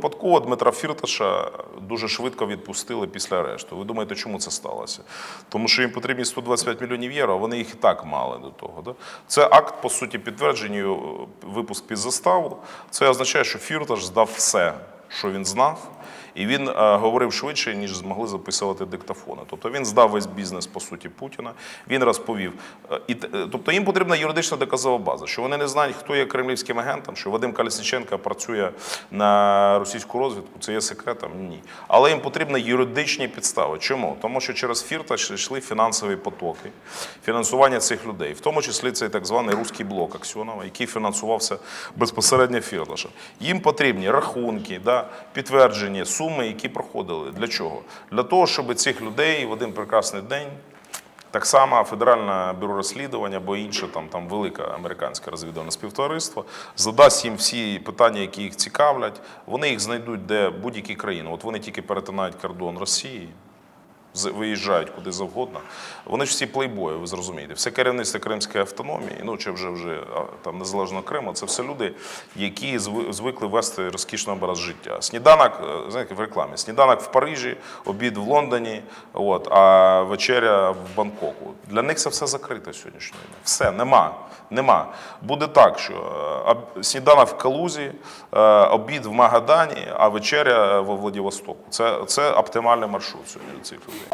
Випадково Дмитра Фірташа дуже швидко відпустили після арешту. Ви думаєте, чому це сталося? Тому що їм потрібні 125 мільйонів євро, а вони їх і так мали до того. Да? Це акт, по суті, підтвердження, випуск під заставу. Це означає, що Фірташ здав все, що він знав. І він е, говорив швидше, ніж змогли записувати диктофони. Тобто він здав весь бізнес по суті Путіна. Він розповів. Е, і, е, тобто їм потрібна юридична доказова база, що вони не знають, хто є кремлівським агентом, що Вадим Калісниченко працює на російську розвідку. Це є секретом? Ні. Але їм потрібні юридичні підстави. Чому? Тому що через Фірташ йшли фінансові потоки, фінансування цих людей, в тому числі цей так званий руський блок Аксьонова, який фінансувався безпосередньо Фірташем. Їм потрібні рахунки, да, підтвердження, суми, які проходили. Для чого? Для того, щоб цих людей в один прекрасний день. Так само Федеральне бюро розслідування або інше там, там велике американське розвідувальне співтовариство задасть їм всі питання, які їх цікавлять. Вони їх знайдуть де будь-які країни. От вони тільки перетинають кордон Росії, виїжджають куди завгодно. Вони ж всі плейбої, ви зрозумієте. Все керівництво Кримської автономії, ну чи вже вже там незалежно Криму, це все люди, які зви- звикли вести розкішний образ життя. Сніданок, е, знаєте, в рекламі. Сніданок в Парижі, обід в Лондоні, от, а вечеря в Бангкоку. Для них це все закрито сьогоднішньої дня. Все, нема. Нема. Буде так, що е, сніданок в Калузі, е, обід в Магадані, а вечеря во Владивостоку. Це, це оптимальний маршрут сьогодні для цих людей.